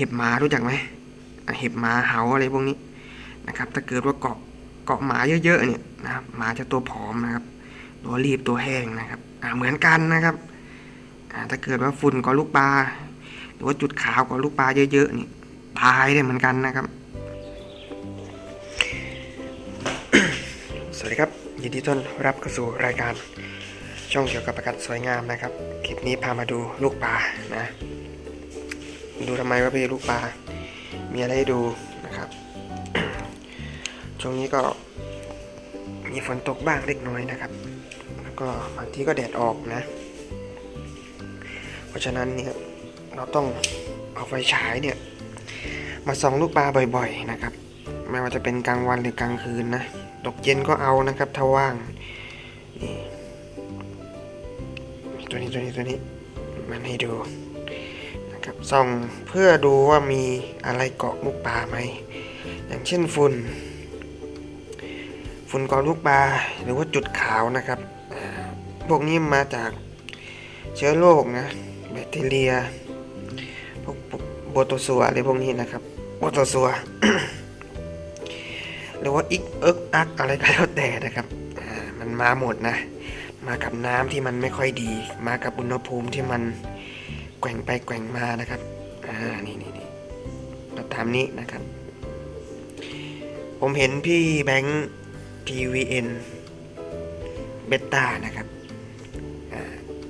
เห็บหมารู้จักไหมเห็บหมาเหาอะไรพวกนี้นะครับ ถ้าเกิดว่าเกาะเกาะหมาเยอะๆเนี่ยนะครับหมาจะตัวผอมนะครับ ตัวรีบตัวแห้งนะครับอ่าเหมือนกันนะครับอ่าถ้าเกิดว่าฝุ่นเกาะลูกปลาหรือว่าจุดขาวเกาะลูกปลาเยอะๆนี่ตายได้เหมือนกันนะครับ สวัสดีครับยินดีต้อนรับเข้าสู่รายการช่องเกี่ยวกับประกัดสวยงามนะครับ คลิปนี้พามาดูลูกปลานะ ดูทำไมว่าพี่ลูกปลา มีอะไรให้ดูนะครับ ช่วงนี้ก็มีฝนตกบ้างเล็กน้อยนะครับ แล้วก็บางทีก็แดดออกนะ เพราะฉะนั้นเนี่ยเราต้องเอาไฟฉายเนี่ยมาส่องลูกปลาบ่อยๆนะครับ ไม่ว่าจะเป็นกลางวันหรือกลางคืนนะตกเย็นก็เอานะครับถ้าว่างตัวนี้ตัวนี้ตัวนี้มันให้ดู ครับส่องเพื่อดูว่ามีอะไรเกาะลูกปลาไหม อย่างเช่นฝุ่น ฝุ่นเกาะลูกปลาหรือว่าจุดขาวนะครับ พวกนี้มาจากเชื้อโรคนะ แบคทีเรีย พวกโบโตซัวอะไรพวกนี้นะครับ โบโตซัว หรือว่าอิกเอิกอักอะไรก็แล้วแต่นะครับ มันมาหมดนะ มากับน้ำที่มันไม่ค่อยดี มากับอุณหภูมิที่มัน ว่งไปแกว่งมานะครับอ่านี่นี่นี่เราตามนี้นะครับ ผมเห็นพี่แบงค์ TVN เบต้านะครับ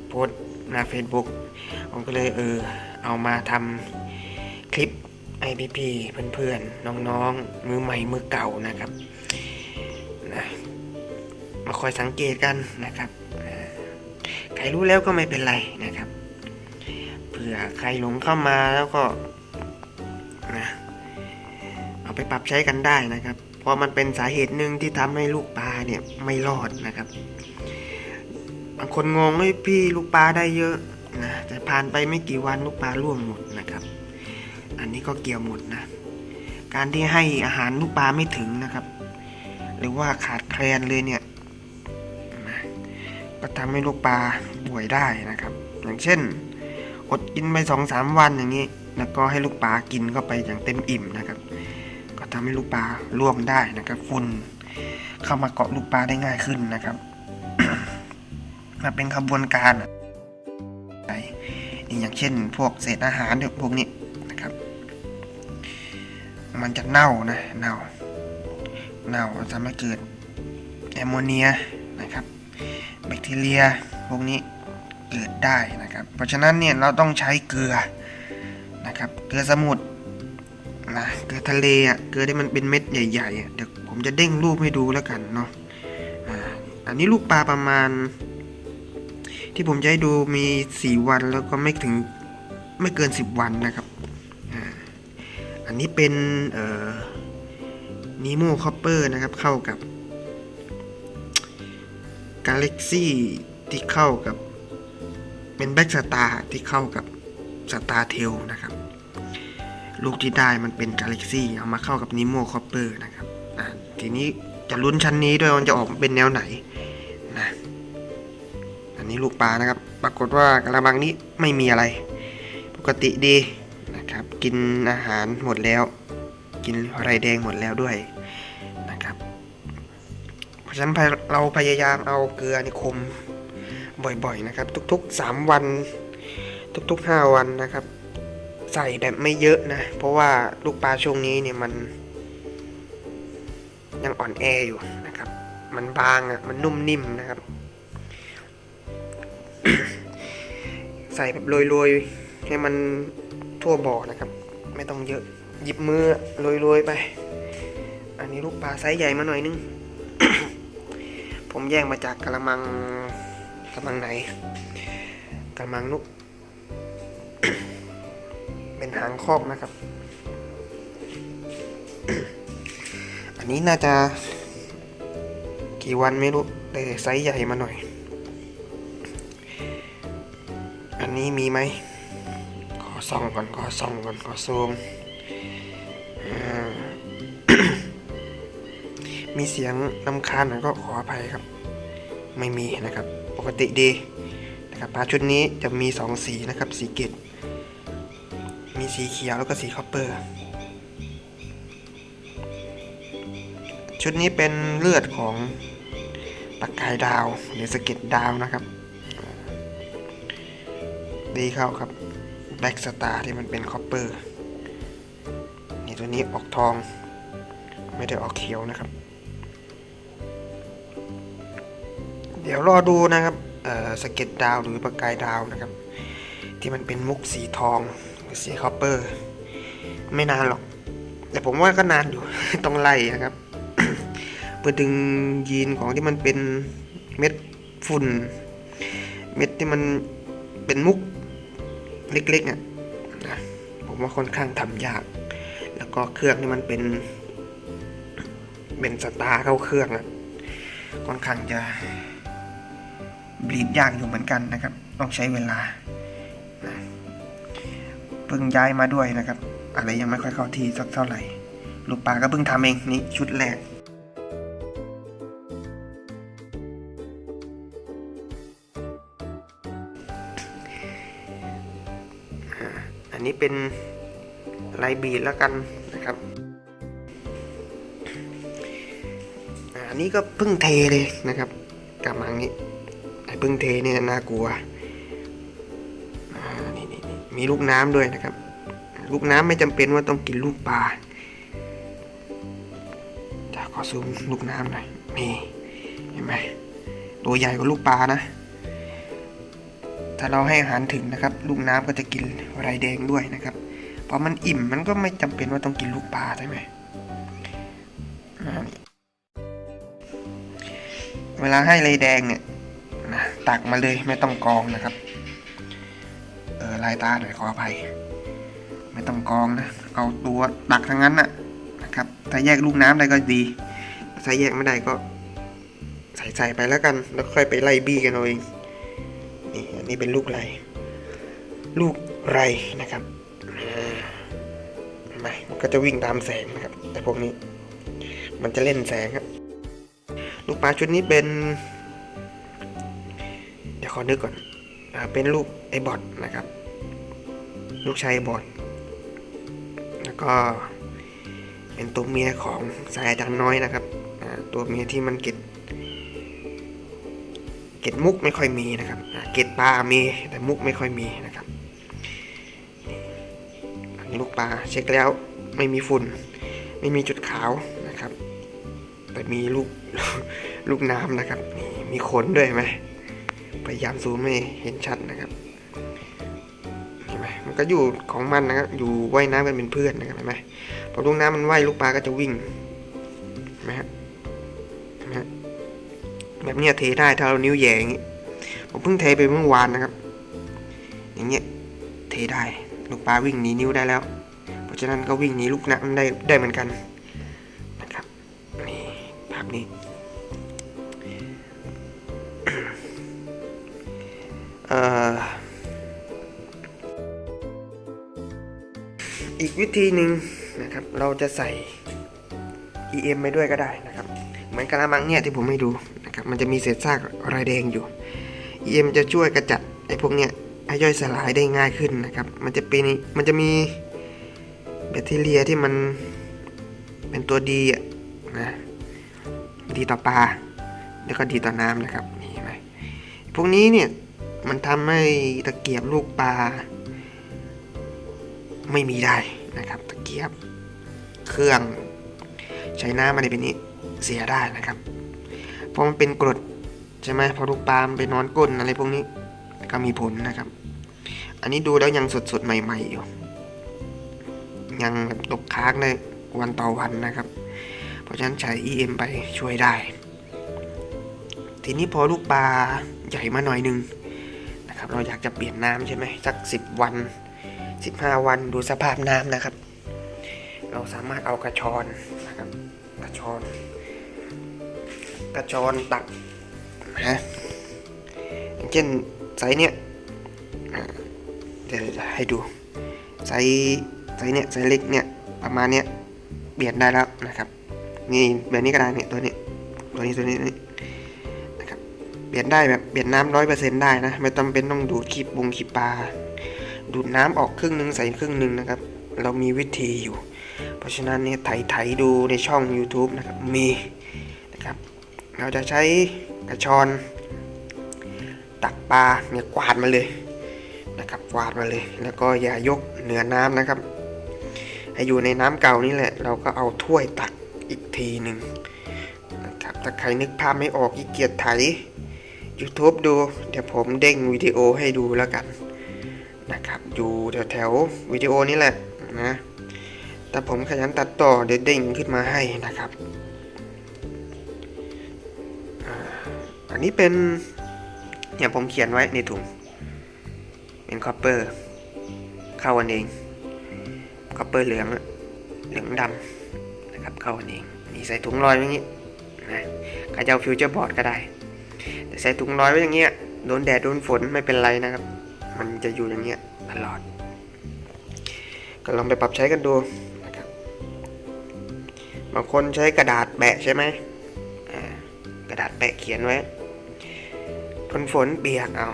โพสหน้า Facebook ผมก็เลยเออเอามาทำคลิป IPP เพื่อนๆ น้องๆ มือใหม่ มือเก่านะครับนะมาคอยสังเกตกันนะครับ ใครรู้แล้วก็ไม่เป็นไรนะครับ ผื่อใครหลงเข้ามาแล้วก็นะเอาไปปรับใช้กันได้นะครับ เพราะมันเป็นสาเหตุหนึ่งที่ทำให้ลูกปลาเนี่ยไม่รอดนะครับ บางคนงงเลยพี่ลูกปลาได้เยอะนะแต่ผ่านไปไม่กี่วันลูกปลาร่วงหมดนะครับ อันนี้ก็เกี่ยวหมดนะ การที่ให้อาหารลูกปลาไม่ถึงนะครับ หรือว่าขาดแคลนเลยเนี่ยก็ทำให้ลูกปลาป่วยได้นะครับ อย่างเช่น อดกินไปสองสามวันอย่างนี้ แล้วก็ให้ลูกปลากินเข้าไปอย่างเต็มอิ่มนะครับ ก็ทำให้ลูกปลาร่วงได้นะครับฝุ่นเข้ามาเกาะลูกปลาได้ง่ายขึ้นนะครับมาเป็นขบวนการอะอย่างเช่น พวกเศษอาหารพวกนี้นะครับ มันจะเน่านะเน่าเน่าทำให้เกิดแอมโมเนียนะครับ แบคทีเรียพวกนี้เกิดได้นะ เพราะฉะนั้นเนี่ยเราต้องใช้เกลือนะครับ เกลือสมุทรนะเกลือทะเลอะเกลือที่มันเป็นเม็ดใหญ่ๆอะเดี๋ยวผมจะเด้งรูปให้ดูแล้วกันเนาะอ่าอันนี้ลูกปลาประมาณ ที่ผมจะให้ดูมี 4 วันแล้วก็ไม่ถึงไม่เกิน 10 วันนะครับอันนี้เป็นเอ่อนีโมคอปเปอร์นะครับเข้ากับกาแล็กซี่ที่เข้ากับ เป็นแบ็กสตาร์ที่เข้ากับสตาร์เทลนะครับ ลูกที่ได้มันเป็นกาแล็กซี่เอามาเข้ากับนีโมคอปเปอร์นะครับทีนี้จะลุ้นชั้นนี้ด้วยมันจะออกเป็นแนวไหนนะอันนี้ลูกปลานะครับ ปรากฏว่ากระมังนี้ไม่มีอะไร ปกติดีนะครับ กินอาหารหมดแล้ว กินอะไรแดงหมดแล้วด้วยนะครับ เพราะฉะนั้นเราพยายามเอาเกลือนี่คม บ่อยๆนะครับ ทุกๆ 3 วัน ทุกๆ 5 วันนะครับ ใส่แบบไม่เยอะนะ เพราะว่าลูกปลาช่วงนี้เนี่ยมัน ยังอ่อนแออยู่นะครับ มันบางอะมันนุ่มนิ่มนะครับ ใส่แบบโรยๆ ให้มันทั่วบ่อนะครับ ไม่ต้องเยอะหยิบมือโรยๆไป อันนี้ลูกปลาไซส์ใหญ่มาหน่อยนึง ผมแย่งมาจากกระมัง กระมังไหนกระมังนุก เป็นหางคอกนะครับ อันนี้น่าจะกี่วันไม่รู้แต่ไซส์ใหญ่มาหน่อย อันนี้มีไหมขอส่องก่อนขอส่องก่อนขอซูมอ่ามีเสียงลำคาญหน่อยก็ขออภัยครับ ไม่มีนะครับ ปกติดีนะครับปลาชุดนี้จะมีสองสีนะครับ สีเกตมีสีเขียวแล้วก็สีคอปเปอร์ ชุดนี้เป็นเลือดของปากกายดาวหรือสเก็ดดาวนะครับ ดีเข้าครับแบล็กสตาร์ที่มันเป็นคอปเปอร์ นี่ตัวนี้ออกทอง ไม่ได้ออกเขียวนะครับ เดี๋ยวรอดูนะครับสเก็ตดาวหรือประกายดาวนะครับ ที่มันเป็นมุกสีทองสีคอปเปอร์ ไม่นานหรอก แต่ผมว่าก็นานอยู่ต้องไล่นะครับเพื่อดึงยีนของที่มันเป็นเม็ดฝุ่น เม็ดที่มันเป็นมุกเล็กๆอะนะผมว่าค่อนข้างทำยาก แล้วก็เครื่องที่มันเป็นเป็นสตาร์เข้าเครื่องอะค่อนข้างจะ บลีดยากอยู่เหมือนกันนะครับ ต้องใช้เวลาเพิ่งย้ายมาด้วยนะครับ อะไรยังไม่ค่อยเข้าที่สักเท่าไหร่ ลูกปลาก็เพิ่งทำเองนี่ชุดแรกอันนี้เป็นลายบีดแล้วกันนะครับอันนี้ก็เพิ่งเทเลยนะครับกระมังนี้ พึ่งเทเนี่ยน่ากลัวนี่นมีลูกน้ำด้วยนะครับ ลูกน้ำไม่จำเป็นว่าต้องกินลูกปลาจะขอซูมลูกน้ำหน่อยนี่เห็นไหมตัวใหญ่กว่าลูกปลานะ ถ้าเราให้อาหารถึงนะครับ ลูกน้ำก็จะกินไรแดงด้วยนะครับพอมันอิ่มมันก็ไม่จำเป็นว่าต้องกินลูกปลาใช่ไหมเวลาให้ไรแดงเนี่ย ตักมาเลยไม่ต้องกองนะครับ เออลายตาหน่อยขออภัย ไม่ต้องกองนะ เอาตัวตักทั้งนั้นนะนะครับ ถ้าแยกลูกน้ำได้ก็ดี ถ้าแยกไม่ได้ก็ใส่ใส่ไปแล้วกัน แล้วค่อยไปไล่บี้กันเอาเอง นี่อันนี้เป็นลูกไร ลูกไรนะครับอ่าเห็นไหมมันก็จะวิ่งตามแสงนะครับ แต่พวกนี้ มันจะเล่นแสงครับ ลูกปลาชุดนี้เป็น ขอนึกก่อนอเป็นลูกไอ้บอทนะครับ ลูกชายไอ้บอทแล้วก็เป็นตัวเมียของสายอาจารย์น้อยนะครับ ตัวเมียที่มันเก็ดเก็ดมุกไม่ค่อยมีนะครับเก็ดปลามีแต่มุกไม่ค่อยมีนะครับลูกปลาเช็คแล้วไม่มีฝุ่น ไม่มีจุดขาวนะครับ แต่มีลูกลูกน้ำนะครับ มีขนด้วยไหม พยายามซูมให้เห็นชัดนะครับเห็นไหมมันก็อยู่ของมันนะครับอยู่ว่ายน้ำกันเป็นเพื่อนนะครับเห็นไหมพอลูกน้ำมันว่ายลูกปลาก็จะวิ่งเห็นไหมฮะนไหมฮะแบบเนี้ยเทได้ถ้าเรานิ้วแย่อย่างงี้ผมเพิ่งเทไปเมื่อวานนะครับ อย่างเงี้ยเทได้ลูกปลาวิ่งหนีนิ้วได้แล้ว เพราะฉะนั้นก็วิ่งหนีลูกน้ำได้ได้เหมือนกัน ธีหนึ่งนะครับ เราจะใส่ EM ไปด้วยก็ได้นะครับ เหมือนกระมังเนี่ยที่ผมให้ดูนะครับ มันจะมีเศษซากรายแดงอยู่ EM จะช่วยกระจัดไอ้พวกเนี้ยให้ย่อยสลายได้ง่ายขึ้นนะครับ มันจะเป็นมันจะมีแบคทีเรียที่มันเป็นตัวดีอะนะ ดีต่อปลา แล้วก็ดีต่อน้ำนะครับ นี่เห็นไหมพวกนี้เนี่ยมันทำให้ตะเกียบลูกปลาไม่มีได้ นะครับตะเกียบ เครื่องใช้น้ำอะไรเป็นนี้เสียได้นะครับ เพราะมันเป็นกรดใช่ไหมพอลูกปลามไปนอนก้นอะไรพวกนี้ก็มีผลนะครับ อันนี้ดูแล้วยังสดๆใหม่ ๆ อยู่ ยังตกค้างได้วันต่อวันนะครับ เพราะฉะนั้นใช้ EM ไปช่วยได้ ทีนี้พอลูกปลาใหญ่มาหน่อยนึงนะครับ เราอยากจะเปลี่ยนน้ำใช่ไหมสักสิบวัน สิบห้าวันดูสภาพน้ำนะครับ เราสามารถเอากระชอนนะครับ กระชอน กระชอนตักนะอย่างเช่นไซส์เนี้ยเดี๋ยวให้ดูไซส์ไซส์เนี้ยไซส์เล็กเนี้ยประมาณเนี้ยเปลี่ยนได้แล้วนะครับนี่แบบนี้ก็ได้เนี่ยตัวนี้ตัวนี้ตัวนี้ตัวนี้เปลี่ยนได้แบบเปลี่ยนน้ำร้อยเปอร์เซ็นต์ได้นะ ไม่จำเป็นต้องดูดคีบบุงคีบปลา ดูดน้ำออกครึ่งหนึ่งใส่ครึ่งหนึ่งนะครับ เรามีวิธีอยู่ เพราะฉะนั้นเนี่ยไถไถดูในช่อง YouTube นะครับ มีนะครับ เราจะใช้กระชอนตักปลาเนี่ยกวาดมาเลยนะครับกวาดมาเลย แล้วก็อย่ายกเหนือน้ำนะครับ ให้อยู่ในน้ำเก่านี่แหละ เราก็เอาถ้วยตักอีกทีหนึ่งนะครับถ้าใครนึกภาพไม่ออกขี้เกียจไถ YouTube ดู เดี๋ยวผมเด้งวิดีโอให้ดูแล้วกัน นะครับ อยู่แถวๆวิดีโอนี้แหละนะแต่ผมขยันตัดต่อเดี๋ยวเด้งขึ้นมาให้นะครับอันนี้เป็นเนี่ยผมเขียนไว้ในถุง เป็นคอปเปอร์เข้ากันเองคอปเปอร์เหลืองเหลืองดำนะครับเข้ากันเองนี่ใส่ถุงลอยไว้อย่างนี้นะใครจะเอาฟิวเจอร์บอร์ดก็ได้ แต่ใส่ถุงลอยไว้อย่างเงี้ยโดนแดดโดนฝนไม่เป็นไรนะครับ มันจะอยู่อย่างเงี้ยตลอด ก็ลองไปปรับใช้กันดูนะครับบางคนใช้กระดาษแปะใช่ไหมกระดาษแปะเขียนไว้ทนฝนเปียกเอา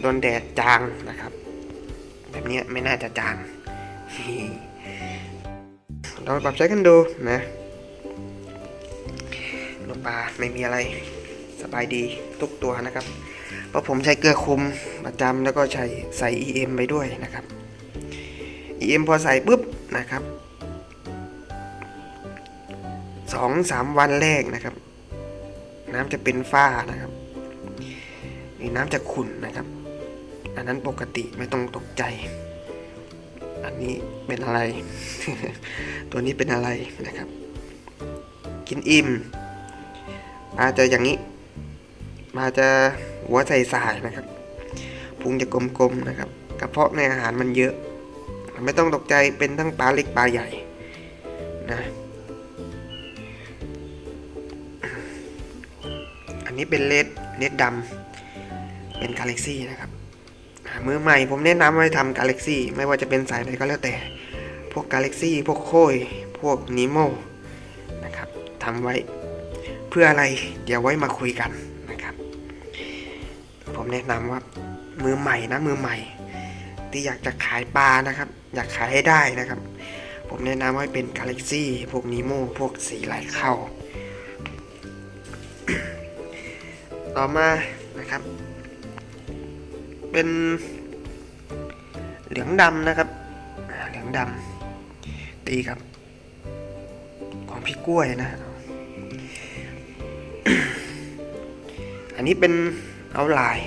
โดนแดดจางนะครับ แบบเนี้ยไม่น่าจะจางเราปรับใช้กันดูนะลูกปลาไม่มีอะไรสบายดีทุกตัวนะครับ เพราะผมใช้เกลือคุมประจำแล้วก็ใช้ใส่ EM ไปด้วยนะครับ EM พอใส่ปุ๊บนะครับสองสามวันแรกนะครับ น้ำจะเป็นฝ้านะครับนี่น้ำจะขุ่นนะครับ อันนั้นปกติไม่ต้องตกใจ อันนี้เป็นอะไร ตัวนี้เป็นอะไรนะครับ กินอิ่มปลาจะอย่างนี้ปลาจะ หัวใสายๆนะครับพุงจะกลมๆนะครับ กระเพาะในอาหารมันเยอะ ไม่ต้องตกใจเป็นทั้งปลาเล็กปลาใหญ่นะอันนี้เป็นเลดเลดดำเป็นกาแล็กซี่นะครับมือใหม่ผมแนะนำให้ทำกาแล็กซี่ไม่ว่าจะเป็นสายไหนก็แล้วแต่ พวกกาแล็กซี่พวกโค้ยพวกนิโมนะครับทำไว้เพื่ออะไร เดี๋ยวไว้มาคุยกัน แนะนำว่ามือใหม่นะมือใหม่ ที่อยากจะขายปลานะครับ อยากขายให้ได้นะครับ ผมแนะนำให้เป็นกาแล็กซี่พวกนิโมพวกสีไหลเข้า ต่อมานะครับ เป็นเหลืองดำนะครับเหลืองดำตีครับ ของพี่กล้วยนะอันนี้เป็นเอาลาย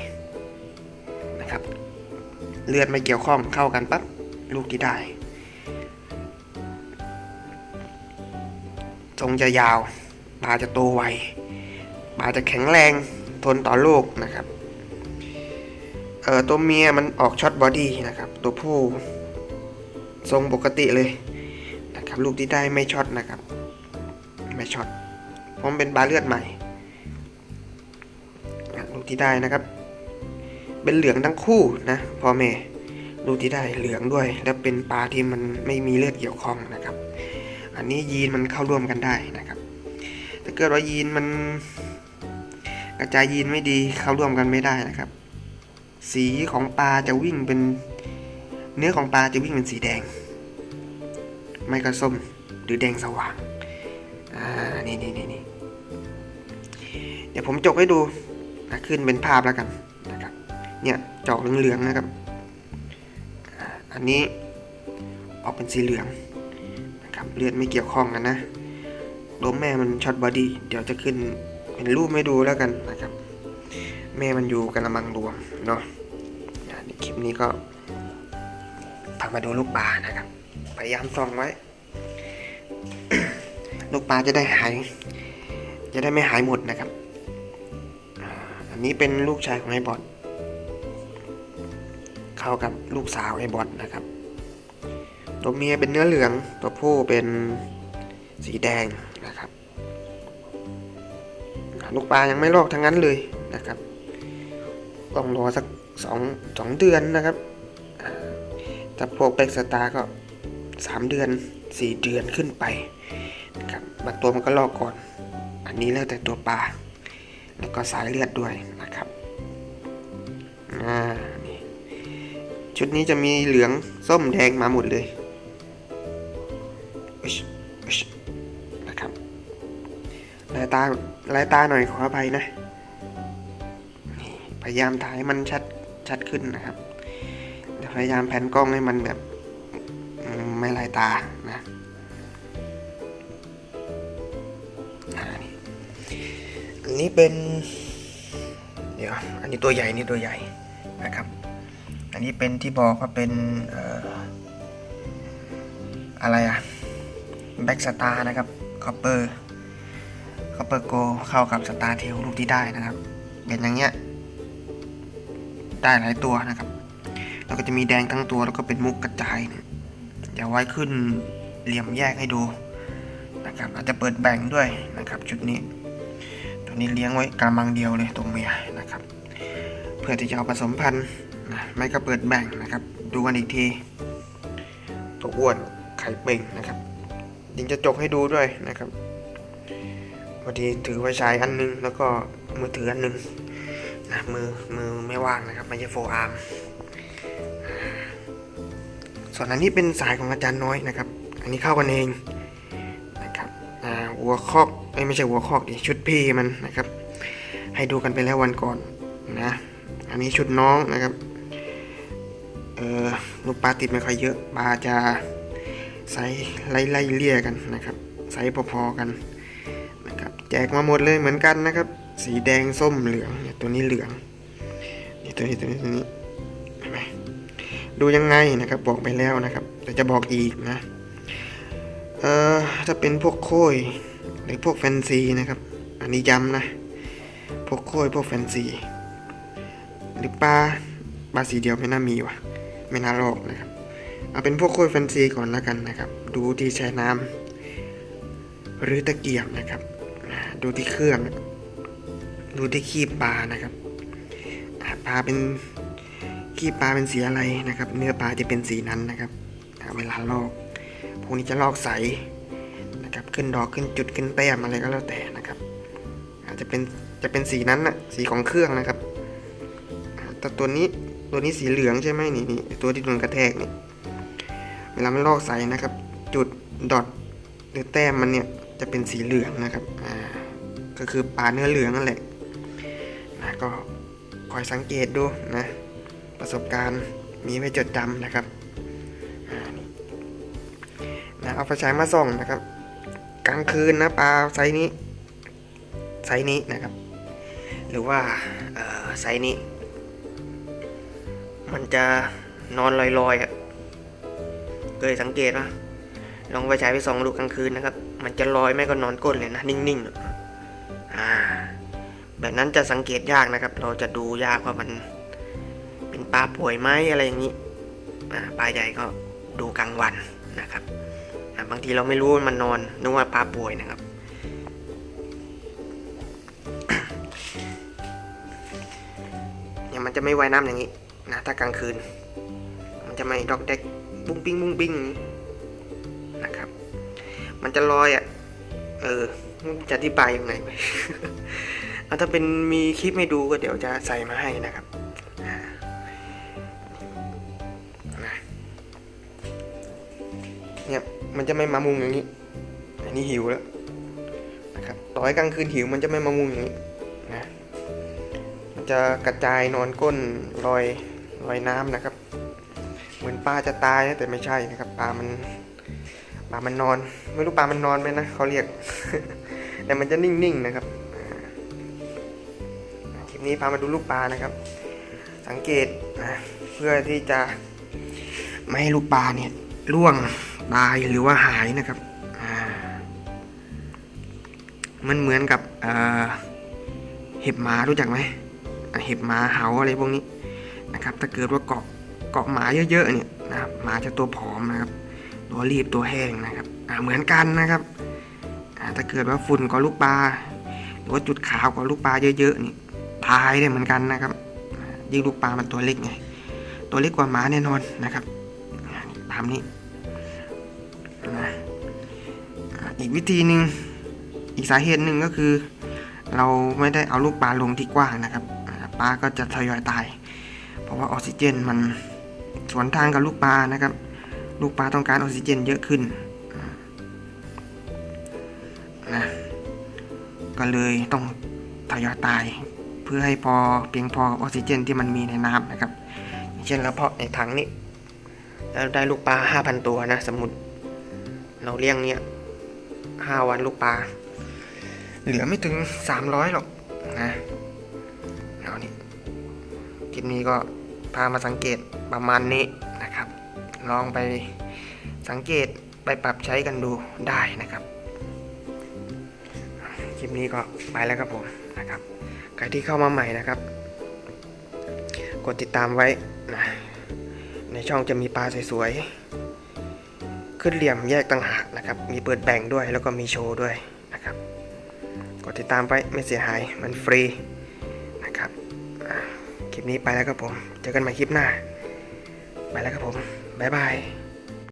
เลือดไม่เกี่ยวข้องเข้ากันปั๊บลูกที่ได้ทรงจะยาวปลาจะโตไวปลาจะแข็งแรงทนต่อโรคนะครับเออตัวเมียมันออกช็อตบอดี้นะครับ ตัวผู้ทรงปกติเลยนะครับลูกที่ได้ไม่ช็อตนะครับ ไม่ช็อตเพราะมันเป็นปลาเลือดใหม่ลูกที่ได้นะครับ เป็นเหลืองทั้งคู่นะพ่อแม่ลูกที่ได้เหลืองด้วย แล้วเป็นปลาที่มันไม่มีเลือดเกี่ยวข้องนะครับ อันนี้ยีนมันเข้าร่วมกันได้นะครับถ้าเกิดว่ายีนมันกระจายยีนไม่ดีเข้าร่วมกันไม่ได้นะครับ สีของปลาจะวิ่งเป็น เนื้อของปลาจะวิ่งเป็นสีแดง ไม่ก็ส้มหรือแดงสว่างอ่านี่นี่นี่นี่เดี๋ยวผมจกให้ดูนะขึ้นเป็นภาพแล้วกัน เนี่ยจอกเหลืองๆนะครับ อันนี้ออกเป็นสีเหลืองนะครับเลือดไม่เกี่ยวข้องกันนะล้มแม่มันช็อตบอดี้เดี๋ยวจะขึ้นเป็นรูปให้ดูแล้วกันนะครับ แม่มันอยู่กันละมังรวมเนาะในคลิปนี้ก็พามาดูลูกปลานะครับ พยายามส่องไว้ ลูกปลาจะได้หาย จะได้ไม่หายหมดนะครับ อันนี้เป็นลูกชายของไอ้บอท เข้ากับลูกสาวไอ้บอทนะครับ ตัวเมียเป็นเนื้อเหลือง ตัวผู้เป็นสีแดงนะครับ ลูกปลายังไม่ลอกทั้งนั้นเลยนะครับต้องรอสักสองสองเดือนนะครับถ้าพวกเป็กสตาร์ก็สามเดือนสี่เดือนขึ้นไปนะครับบางตัวมันก็ลอกก่อน อันนี้แล้วแต่ตัวปลา แล้วก็สายเลือดด้วย ชุดนี้จะมีเหลืองส้มแดงมาหมดเลยนะครับลายตาลายตาหน่อยขออภัยนะ พยายามถ่ายมันชัดชัดขึ้นนะครับพยายามแผ่นกล้องให้มันแบบไม่ลายตานะอันนี้เป็น เดี๋ยว อันนี้ตัวใหญ่นี่ตัวใหญ่นะครับ อันนี้เป็นที่บอกว่าเป็นออะไรอะแบ็กสตาร์นะครับคอปเปอร์คอปเปอร์โกเข้ากับสตาร์เทลลูกที่ได้นะครับ เป็นอย่างเงี้ยได้หลายตัวนะครับ แล้วก็จะมีแดงทั้งตัวแล้วก็เป็นมุกกระจายเนี่ยเดี๋ยวไว้ขึ้นเหลี่ยมแยกให้ดูนะครับอาจจะเปิดแบ่งด้วยนะครับชุดนี้ ตัวนี้เลี้ยงไว้กระมังเดียวเลยตัวเมียนะครับ เพื่อที่จะเอาผสมพันธุ์ ไม่ก็เปิดแบ่งนะครับ ดูกันอีกทีตัวอ้วนไข่เป่งนะครับยิงจะจกให้ดูด้วยนะครับพอดีถือไว้ใช้อันนึง แล้วก็มือถืออันนึงนะมือมือไม่ว่างนะครับไม่ใช่โฟอาร์มส่วนอันนี้เป็นสายของอาจารย์น้อยนะครับ อันนี้เข้ากันเองนะครับอ่าหัวคอกเอ้ยไม่ใช่หัวคอกดิชุดพี่มันนะครับ ให้ดูกันไปแล้ววันก่อนนะ อันนี้ชุดน้องนะครับ เออลูกปลาติดไม่ค่อยเยอะปลาจะไซส์ไล่ไล่เลี่ยกันนะครับไซส์พอๆกันนะครับแจกมาหมดเลยเหมือนกันนะครับ สีแดงส้มเหลืองเนี่ยตัวนี้เหลืองนี่ตัวนี้ตัวนี้ตัวนี้เห็นไหมดูยังไงนะครับบอกไปแล้วนะครับ แต่จะบอกอีกนะเอ่อถ้าเป็นพวกโค้ยหรือพวกแฟนซีนะครับ อันนี้ย้ำนะ พวกโค้ยพวกแฟนซี หรือปลาปลาสีเดียวไม่น่ามีว่ะ ไม่น่าลอกนะครับ เอาเป็นพวกโค้ยแฟนซีก่อนแล้วกันนะครับ ดูที่ใช้น้ำหรือตะเกียบนะครับ ดูที่เครื่อง ดูที่ขี้ปลานะครับปลาเป็นขี้ปลาเป็นสีอะไรนะครับ เนื้อปลาจะเป็นสีนั้นนะครับเวลาลอกพวกนี้จะลอกใสนะครับ ขึ้นดอกขึ้นจุดขึ้นแต้มอะไรก็แล้วแต่นะครับ อาจจะเป็นจะเป็นสีนั้นนะสีของเครื่องนะครับแต่ตัวนี้ ตัวนี้สีเหลืองใช่ไหมนี่นี่ตัวที่โดนกระแทกนี่เวลามันลอกใสนะครับ จุดดอทหรือแต้มมันเนี่ยจะเป็นสีเหลืองนะครับอ่าก็คือปลาเนื้อเหลืองนั่นแหละนะก็คอยสังเกตดูนะประสบการณ์มีไว้จดจำนะครับนะเอาไฟฉายมาส่องนะครับ กลางคืนนะปลาไซนี้ไซนี้นะครับ หรือว่าเออไซนี้ มันจะนอนลอยๆอะเคยสังเกตปะลองไปฉายไปส่องดูกลางคืนนะครับ มันจะลอยไม่ก็นอนก้นเลยนะ นิ่งๆอ่าแบบนั้นจะสังเกตยากนะครับ เราจะดูยากว่ามัน เป็นปลาป่วยไหมอะไรอย่างนี้อ่าปลาใหญ่ก็ดูกลางวันนะครับอ่าบางทีเราไม่รู้มันนอนนึกว่าปลาป่วยนะครับ เนี่ยมันจะไม่ว่ายน้ำอย่างนี้ นะถ้ากลางคืน มันจะไม่ดอกเด็กบุ้งปิ้งบุ้งปิ้งอย่างนี้นะครับ มันจะลอยอะ เออจะอธิบายยังไงไปเอาถ้าเป็นมีคลิปให้ดูก็เดี๋ยวจะใส่มาให้นะครับเนี่ยมันจะไม่มามุงอย่างนี้ อันนี้หิวแล้วนะครับต่อให้กลางคืนหิวมันจะไม่มามุงอย่างนี้นะ มันจะกระจายนอนก้นลอย ลอยน้ำนะครับ เหมือนปลาจะตายนะแต่ไม่ใช่นะครับปลามันปลามันนอน ไม่รู้ปลามันนอนไหมนะเขาเรียก แต่มันจะนิ่งๆนะครับคลิปนี้พามาดูลูกปลานะครับ สังเกตนะเพื่อที่จะไม่ให้ลูกปลาเนี่ยร่วงตายหรือว่าหายนะครับมันเหมือนกับเห็บหมารู้จักไหมเห็บหมาเหาอะไรพวกนี้ นะครับ ถ้าเกิดว่าเกาะเกาะหมาเยอะๆเนี่ยนะครับหมาจะตัวผอมนะครับ ตัวรีบตัวแห้งนะครับอ่าเหมือนกันนะครับอ่าถ้าเกิดว่าฝุ่นเกาะลูกปลาหรือว่าจุดขาวเกาะลูกปลาเยอะๆนี่ตายได้เหมือนกันนะครับ ยิ่งลูกปลามันตัวเล็กไงตัวเล็กกว่าหมาแน่นอนนะครับตามนี้นะอีกวิธีหนึ่งอีกสาเหตุหนึ่งก็คือ เราไม่ได้เอาลูกปลาลงที่กว้างนะครับปลาก็จะทยอยตาย เพราะว่าออกซิเจนมันสวนทางกับลูกปลานะครับ ลูกปลาต้องการออกซิเจนเยอะขึ้นนะก็เลยต้องทยอยตาย เพื่อให้พอเพียงพอกับออกซิเจนที่มันมีในน้ำนะครับเช่นเราเพาะในถังนี้แล้วได้ลูกปลาห้าพันตัวนะสมมติเราเลี้ยงเนี่ยห้าวันลูกปลาเหลือไม่ถึงสามร้อยหรอกนะ คลิปนี้ก็พามาสังเกตประมาณนี้นะครับ ลองไปสังเกตไปปรับใช้กันดูได้นะครับ คลิปนี้ก็ไปแล้วครับผมนะครับ ใครที่เข้ามาใหม่นะครับ กดติดตามไว้นะในช่องจะมีปลาสวยๆ ขึ้นเหลี่ยมแยกต่างหากนะครับ มีเปิดแบ่งด้วยแล้วก็มีโชว์ด้วยนะครับ กดติดตามไปไม่เสียหายมันฟรี ลิปนี้ไปแล้วครับผม เจอกันใหม่คลิปหน้า ไปแล้วครับผม บ๊ายบาย